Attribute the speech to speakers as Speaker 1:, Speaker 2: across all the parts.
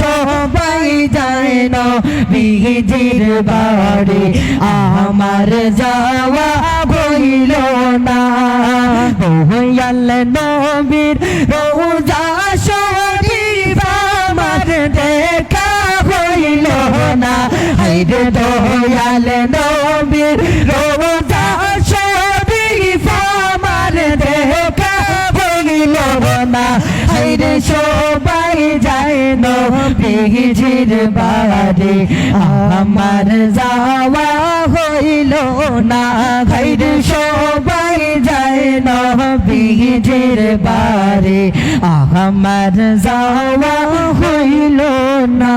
Speaker 1: সবাই যায় না বিহিজির বাড়ি আমার যাওয়া হইল না। দয়াল নবীর রোজা শরীফ আমার দেখা হইল না। হাইরে দয়াল নবীর রোজা নবীজির বাড়ি আমার যাওয়া হইল না। হাইরে সবাই যায় নবীজির বাড়ি আমার যাওয়া হইল না।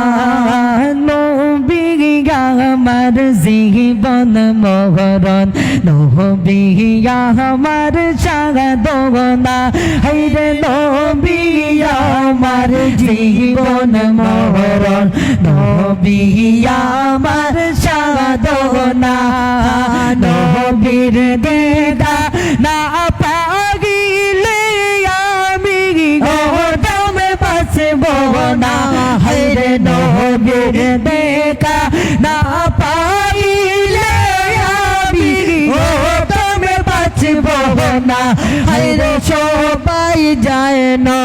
Speaker 1: আমার জীবন মহরণ, নবী আমার সাগদনা হাইরে, নবী আমার জীবন মহরণ। নবী আমার সাগদনা নবীর দেদা না পাগিলে আমি গোদামে বাঁচব না। হাইরে নবীর দেখা না পাইলে আমি গোদামে বাঁচব না। সবাই যায় না,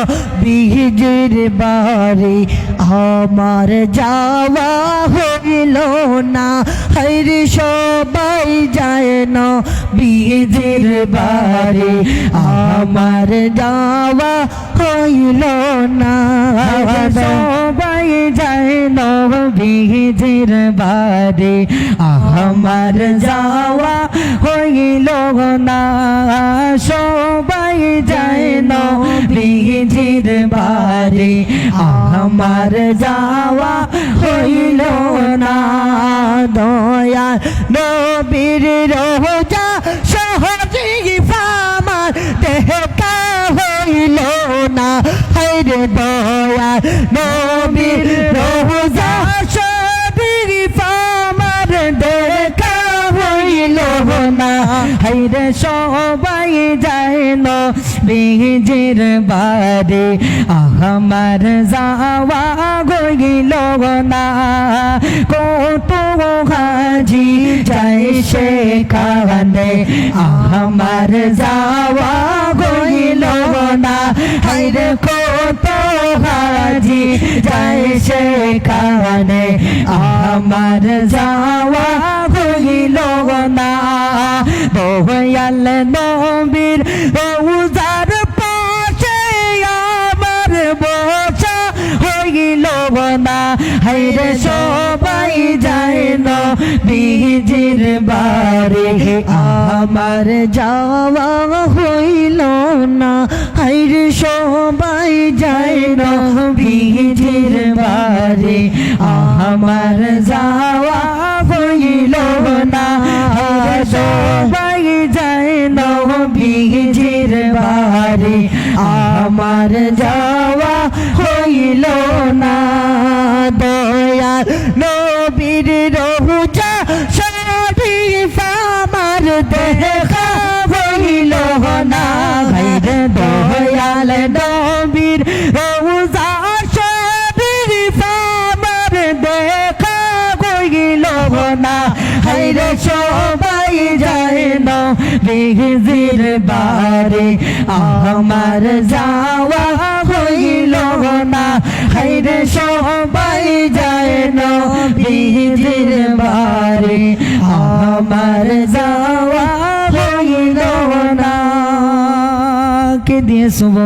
Speaker 1: বিহিজির বাড়ি আমার যাওয়া হইল না। হাইরে সবাই যায় না, বিহিজির বাড়ি আমার যাওয়া হইল না। সবাই যায় না, বিহিজির বাড়ি আমার যাওয়া হইল না। সবাই যায় না বিহিজির বাড়ি আমার যাওয়া হইল না। দয়া নবীর রোজা সহজে আমার দেখা হইল না। হাইরে দয়া নবীর রোজা সবীর আমার দেখা হইল না। হাইরে সবাই যায় না। বিজির বাড়ি আমার যাওয়া গইল না। কত হাজি যাই সেখানে আমার যাওয়া গইল না। হাইরে হাজি যাই সেখানে আমার যাওয়া হইল না। দয়াল নবীর উজার পাশে আমার বসা হইল না। হাইরে সবাই যায় না বিজির বাড়ি। আমার যাওয়া বিজির বাড়ি আমার যাওয়া হইল না। সবাই যায় না বিজির বাড়ি আমার যাওয়া হইল না। দয়া নবীর রহুজা শরীফ আমার দেখা হইল না। দয়াল না হাইরে সবাই যায় না। বিহিজির বাড়ি আমার যাওয়া হইল না। হাইরে সবাই যায় না। বিহিজির বাড়ি আমার যাওয়া হইল না। কে দিয়ে শুভ